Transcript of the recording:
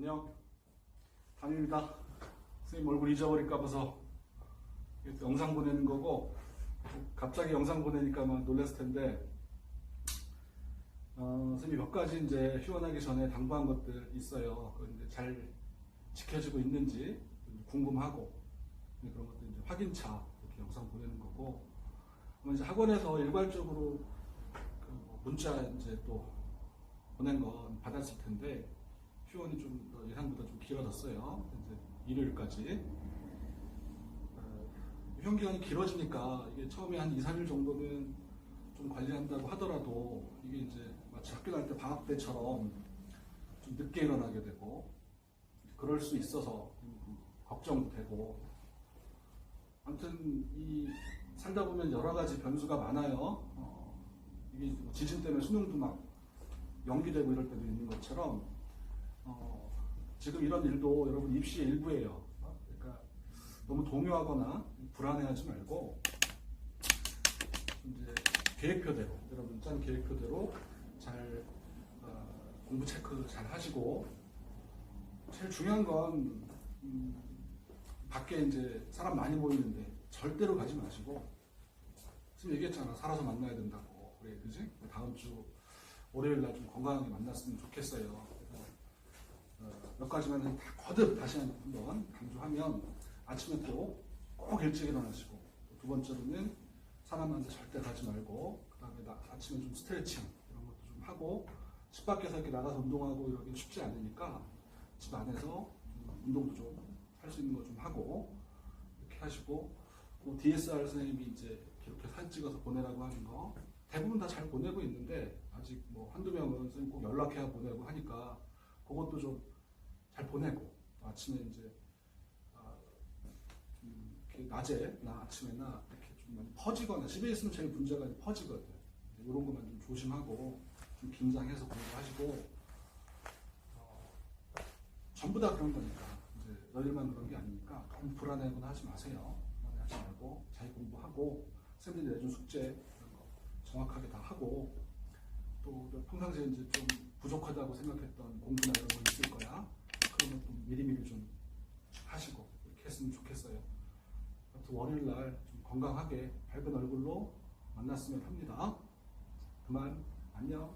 안녕. 담임입니다. 선생님 얼굴 잊어버릴까 봐서 영상 보내는 거고 갑자기 영상 보내니까 막 놀랐을 텐데 어, 선생님 몇 가지 이제 휴원하기 전에 당부한 것들 있어요. 이제 잘 지켜지고 있는지 궁금하고 그런 것들 이제 확인차 이렇게 영상 보내는 거고 이제 학원에서 일괄적으로 그 문자 이제 또 보낸 건 받았을 텐데 휴원이 좀더 예상보다 좀 길어졌어요. 이제 일요일까지. 어, 휴원 기간이 길어지니까 이게 처음에 한 2, 3일 정도는 좀 관리한다고 하더라도 이게 이제 마치 학교 다닐 때 방학 때처럼 좀 늦게 일어나게 되고 그럴 수 있어서 좀 걱정도 되고 아무튼 이 살다 보면 여러 가지 변수가 많아요. 어, 이게 뭐 지진 때문에 수능도 막 연기되고 이럴 때도 있는 것처럼 어, 지금 이런 일도 여러분 입시의 일부예요. 어, 그러니까 너무 동요하거나 불안해하지 말고 이제 계획표대로 여러분 짠 계획표대로 잘 어, 공부 체크 잘 하시고 제일 중요한 건 음, 밖에 이제 사람 많이 보이는데 절대로 가지 마시고 지금 얘기했잖아 살아서 만나야 된다고 그래 그지 다음 주 월요일 날 좀 건강하게 만났으면 좋겠어요. 몇 가지만 다 거듭 다시 한번 강조하면 아침에 또 꼭 일찍 일어나시고 두 번째로는 사람한테 절대 가지 말고 그 다음에 나- 아침에 좀 스트레칭 이런 것도 좀 하고 집 밖에서 이렇게 나가서 운동하고 이러기 쉽지 않으니까 집 안에서 음, 운동도 좀 할 수 있는 거 좀 하고 이렇게 하시고 또 DSR 선생님이 이제 이렇게 사진 찍어서 보내라고 하는 거 대부분 다 잘 보내고 있는데 아직 뭐 한두 명은 선생님 꼭 연락해야 보내고 하니까 그것도 좀 잘 보내고 아침에 이제 아, 좀 이렇게 낮에나 아침에나 이렇게 좀 많이 퍼지거나 집에 있으면 제일 문제가 퍼지거든 이런 것만 좀 조심하고 좀 긴장해서 공부하시고 어, 전부 다 그런 거니까 이제 너희만 그런 게 아니니까 너무 불안해하거나 하지 마세요 불안해하지 말고 잘 공부하고 선생님들이 내준 숙제 이런 거 정확하게 다 하고 또 평상시에 이제 좀 부족하다고 생각했던 공부나 이런 거 있을 거야. 그러면 좀 미리미리 좀 하시고 이렇게 했으면 좋겠어요. 아무튼 월요일 날 좀 건강하게 밝은 얼굴로 만났으면 합니다. 그만 안녕.